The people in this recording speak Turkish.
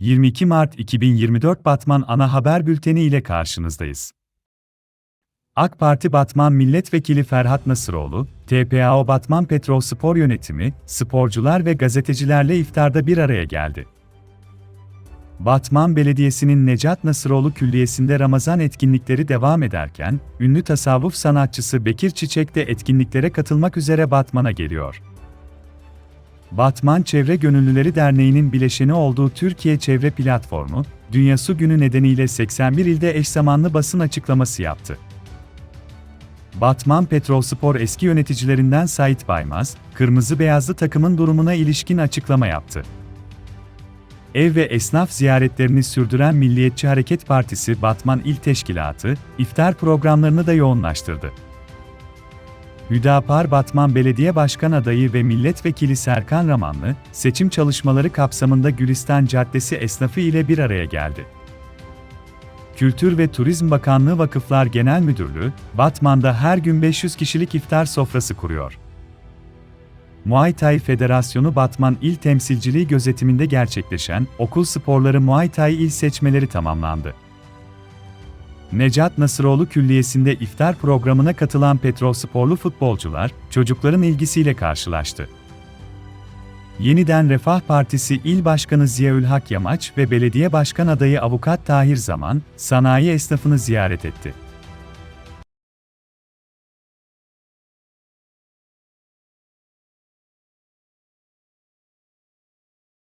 22 Mart 2024 Batman Ana Haber Bülteni ile karşınızdayız. AK Parti Batman Milletvekili Ferhat Nasıroğlu, TPAO Batman Petrol Spor Yönetimi, sporcular ve gazetecilerle iftarda bir araya geldi. Batman Belediyesi'nin Necat Nasıroğlu Külliyesi'nde Ramazan etkinlikleri devam ederken, ünlü tasavvuf sanatçısı Bekir Çiçek de etkinliklere katılmak üzere Batman'a geliyor. Batman Çevre Gönüllüleri Derneği'nin bileşeni olduğu Türkiye Çevre Platformu, Dünya Su Günü nedeniyle 81 ilde eş zamanlı basın açıklaması yaptı. Batman Petrolspor eski yöneticilerinden Sait Baymaz, kırmızı beyazlı takımın durumuna ilişkin açıklama yaptı. Ev ve esnaf ziyaretlerini sürdüren Milliyetçi Hareket Partisi Batman İl Teşkilatı, iftar programlarını da yoğunlaştırdı. Hüdapar Batman Belediye Başkan Adayı ve Milletvekili Serkan Ramanlı, seçim çalışmaları kapsamında Gülistan Caddesi esnafı ile bir araya geldi. Kültür ve Turizm Bakanlığı Vakıflar Genel Müdürlüğü, Batman'da her gün 500 kişilik iftar sofrası kuruyor. Muay Thai Federasyonu Batman İl Temsilciliği gözetiminde gerçekleşen Okul Sporları Muay Thai İl seçmeleri tamamlandı. Necat Nasıroğlu Külliyesi'nde iftar programına katılan petrol sporlu futbolcular, çocukların ilgisiyle karşılaştı. Yeniden Refah Partisi İl Başkanı Ziyaülhak Yamaç ve Belediye Başkan Adayı Avukat Tahir Zaman, sanayi esnafını ziyaret etti.